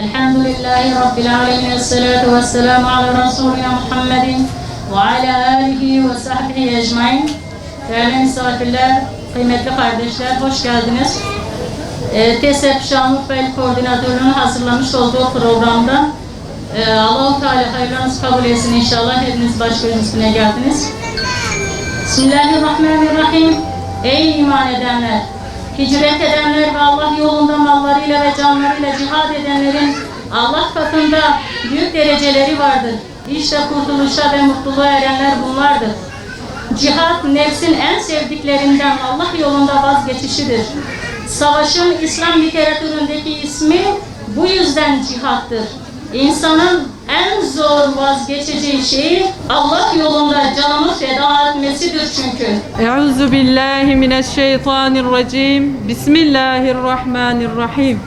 Elhamdülillahi Rabbil alemin. Esselatu vesselamu ala Resulina Muhammedin ve ala alihi ve sahbihi. Değerli misafirler, kıymetli kardeşler, hoş geldiniz. Ee, e, TESEP Şanlıurfa İl Koordinatörlüğü'nün hazırlamış olduğu programda e, Allah-u Teala hayırlarınızı kabul etsin inşallah. Hepiniz baş üstüne geldiniz. Bismillahirrahmanirrahim. Ey iman edenler! Hicret edenler ve Allah yolunda mallarıyla ve canlarıyla cihad edenlerin Allah katında büyük dereceleri vardır. İşte kurtuluşa ve mutluluğa erenler bunlardır. Cihat nefsin en sevdiklerinden Allah yolunda vazgeçişidir. Savaşın İslam literatüründeki ismi bu yüzden cihattır. İnsanın en zor vazgeçeceği şeyi Allah yolunda canını feda etmesidir çünkü. Euzu billahi mineşşeytanirracim. Bismillahirrahmanirrahim.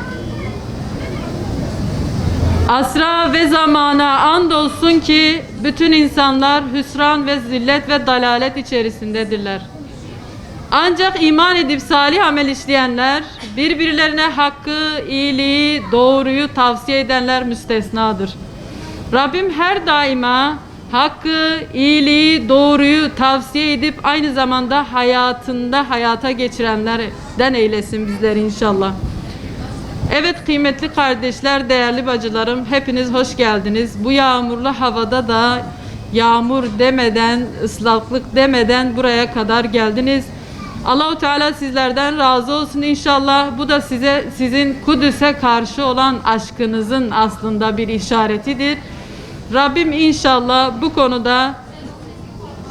Asra ve zamana andolsun ki bütün insanlar hüsran ve zillet ve dalalet içerisindedirler. Ancak iman edip salih amel işleyenler, birbirlerine hakkı, iyiliği, doğruyu tavsiye edenler müstesnadır. Rabbim her daima hakkı, iyiliği, doğruyu tavsiye edip aynı zamanda hayatında hayata geçirenlerden eylesin bizleri inşallah. Evet kıymetli kardeşler, değerli bacılarım, hepiniz hoş geldiniz. Bu yağmurlu havada da yağmur demeden, ıslaklık demeden buraya kadar geldiniz. Allahu Teala sizlerden razı olsun inşallah. Bu da size sizin Kudüs'e karşı olan aşkınızın aslında bir işaretidir. Rabbim inşallah bu konuda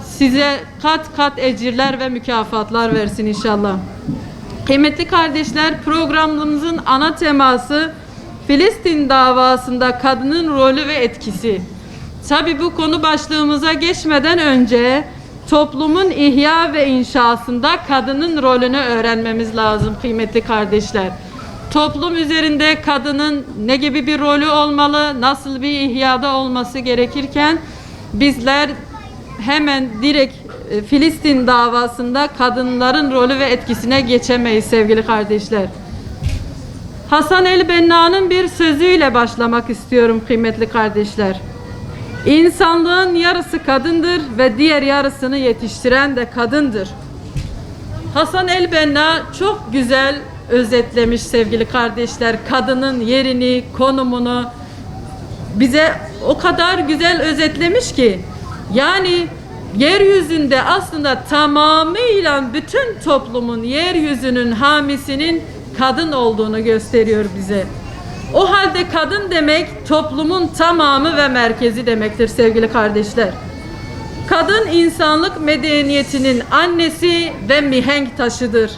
size kat kat ecirler ve mükafatlar versin inşallah. Kıymetli kardeşler programımızın ana teması Filistin davasında kadının rolü ve etkisi. Tabi bu konu başlığımıza geçmeden önce toplumun ihya ve inşasında kadının rolünü öğrenmemiz lazım kıymetli kardeşler. Toplum üzerinde kadının ne gibi bir rolü olmalı, nasıl bir ihyada olması gerekirken bizler hemen direkt e, Filistin davasında kadınların rolü ve etkisine geçemeyiz sevgili kardeşler. Hasan el-Benna'nın bir sözüyle başlamak istiyorum kıymetli kardeşler. İnsanlığın yarısı kadındır ve diğer yarısını yetiştiren de kadındır. Hasan el-Benna çok güzel özetlemiş sevgili kardeşler kadının yerini, konumunu bize o kadar güzel özetlemiş ki yani yeryüzünde aslında tamamıyla bütün toplumun yeryüzünün hamisinin kadın olduğunu gösteriyor bize. O halde kadın demek toplumun tamamı ve merkezi demektir sevgili kardeşler. Kadın insanlık medeniyetinin annesi ve mihenk taşıdır.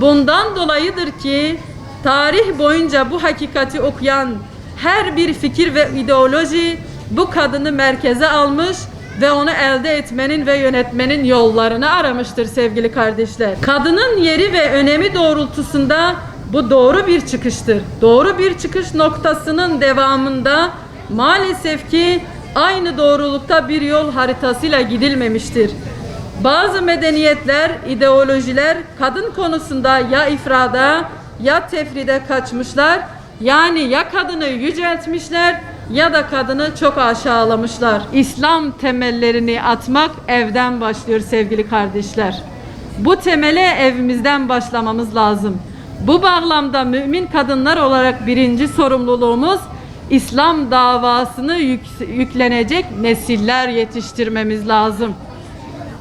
Bundan dolayıdır ki tarih boyunca bu hakikati okuyan her bir fikir ve ideoloji bu kadını merkeze almış ve onu elde etmenin ve yönetmenin yollarını aramıştır sevgili kardeşler. Kadının yeri ve önemi doğrultusunda bu doğru bir çıkıştır. Doğru bir çıkış noktasının devamında maalesef ki aynı doğrulukta bir yol haritasıyla gidilmemiştir. Bazı medeniyetler, ideolojiler kadın konusunda ya ifrada ya tefride kaçmışlar. Yani ya kadını yüceltmişler ya da kadını çok aşağılamışlar. İslam temellerini atmak evden başlıyor sevgili kardeşler. Bu temele evimizden başlamamız lazım. Bu bağlamda mümin kadınlar olarak birinci sorumluluğumuz İslam davasını yük- yüklenecek nesiller yetiştirmemiz lazım.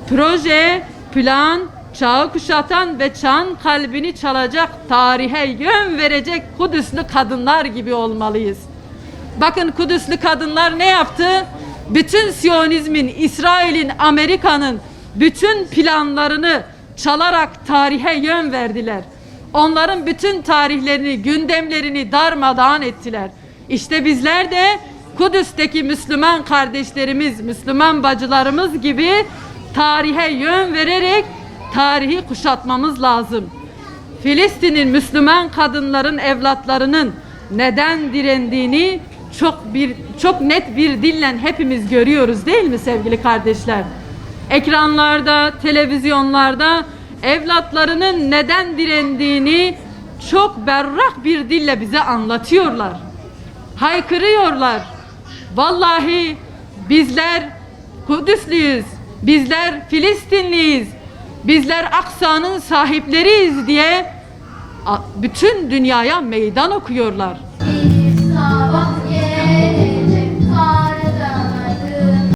Proje, plan, çağı kuşatan ve çağın kalbini çalacak, tarihe yön verecek Kudüslü kadınlar gibi olmalıyız. Bakın Kudüslü kadınlar ne yaptı? Bütün Siyonizmin, İsrail'in, Amerika'nın bütün planlarını çalarak tarihe yön verdiler. Onların bütün tarihlerini, gündemlerini darmadağın ettiler. İşte bizler de Kudüs'teki Müslüman kardeşlerimiz, Müslüman bacılarımız gibi tarihe yön vererek tarihi kuşatmamız lazım. Filistin'in Müslüman kadınların evlatlarının neden direndiğini çok bir çok net bir dille hepimiz görüyoruz değil mi sevgili kardeşler? Ekranlarda, televizyonlarda evlatlarının neden direndiğini çok berrak bir dille bize anlatıyorlar. Haykırıyorlar. Vallahi bizler Kudüslüyüz. Bizler Filistinliyiz. Bizler Aksa'nın sahipleriyiz diye bütün dünyaya meydan okuyorlar.